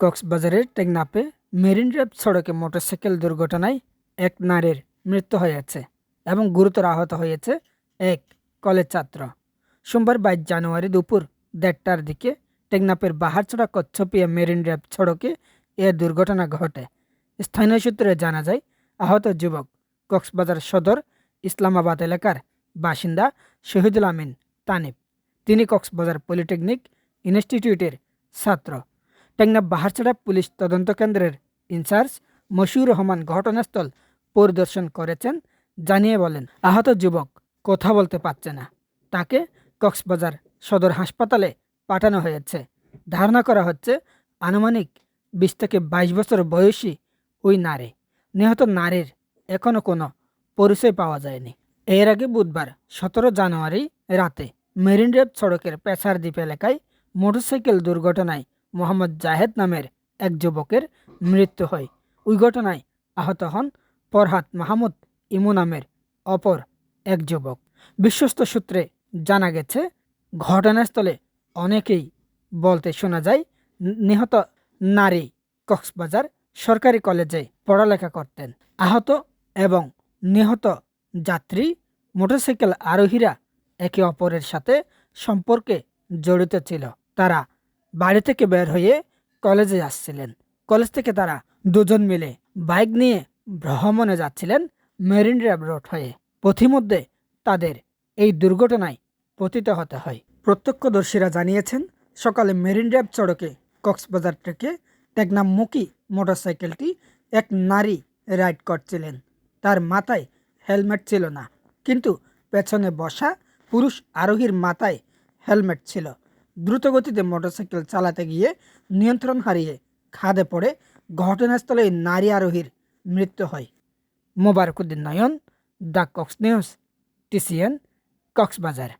কক্সবাজারের টেকনাপে marine drive সড়কে মোটরসাইকেল দুর্ঘটনায় এক নারীর মৃত্যু হয়েছে এবং গুরুতর আহত হয়েছে এক কলেজ ছাত্র। সোমবার বাইশ জানুয়ারি দুপুর দেড়টার দিকে টেকনাপের বাহারছড়া কচ্ছপিয়া মেরিন ড্রাইভ সড়কে এ দুর্ঘটনা ঘটে। স্থানীয় সূত্রে জানা যায়, আহত যুবক কক্সবাজার সদর ইসলামাবাদ এলাকার বাসিন্দা শহীদুল আমিন তানিব। তিনি কক্সবাজার পলিটেকনিক ইনস্টিটিউটের ছাত্র। টেকনাফ বাহারছড়া পুলিশ তদন্ত কেন্দ্রের ইনচার্জ মশিউর রহমান ঘটনাস্থল পরিদর্শন করেছেন, জানিয়ে বলেন, আহত যুবক কথা বলতে পারছে না। তাকে কক্সবাজার সদর হাসপাতালে পাঠানো হয়েছে। ধারণা করা হচ্ছে, আনুমানিক বিশ থেকে বাইশ বছর বয়সী ওই নারী, নিহত নারীর এখনও কোনো পরিচয় পাওয়া যায়নি। এর আগে বুধবার সতেরো জানুয়ারি রাতে মেরিন ড্রাইভ সড়কের পেছার দ্বীপ এলাকায় মোটরসাইকেল দুর্ঘটনায় মোহাম্মদ জাহেদ নামের এক যুবকের মৃত্যু হয়। ওই ঘটনায় আহত হন ফরহাদ মাহমুদ ইমু নামের অপর এক যুবক। বিশ্বস্ত সূত্রে জানা গেছে, ঘটনাস্থলে অনেকেই বলতে শোনা যায়, নিহত নারী কক্সবাজার সরকারি কলেজে পড়ালেখা করতেন। আহত এবং নিহত যাত্রী মোটরসাইকেল আরোহীরা একে অপরের সাথে সম্পর্কে জড়িত ছিল। তারা বাড়ি থেকে বের হয়ে কলেজে আসছিলেন। কলেজ থেকে তারা দুজন মিলে বাইক নিয়ে ভ্রমণে যাচ্ছিলেন মেরিন ড্রাইভ রোড হয়ে। পথিমধ্যে তাদের এই দুর্ঘটনায় পতিত হতে হয়। প্রত্যক্ষদর্শীরা জানিয়েছেন, সকালে মেরিন ড্রাইভ সড়কে কক্সবাজার থেকে টেকনামুখী মোটরসাইকেলটি এক নারী রাইড করছিলেন। তার মাথায় হেলমেট ছিল না, কিন্তু পেছনে বসা পুরুষ আরোহীর মাথায় হেলমেট ছিল। দ্রুতগতিতে মোটরসাইকেল চালাতে গিয়ে নিয়ন্ত্রণ হারিয়ে খাদে পড়ে ঘটনাস্থলে নারী আরোহীর মৃত্যু হয়। Mobarakuddin Nayan the Cox news, TCN, Cox's Bazar.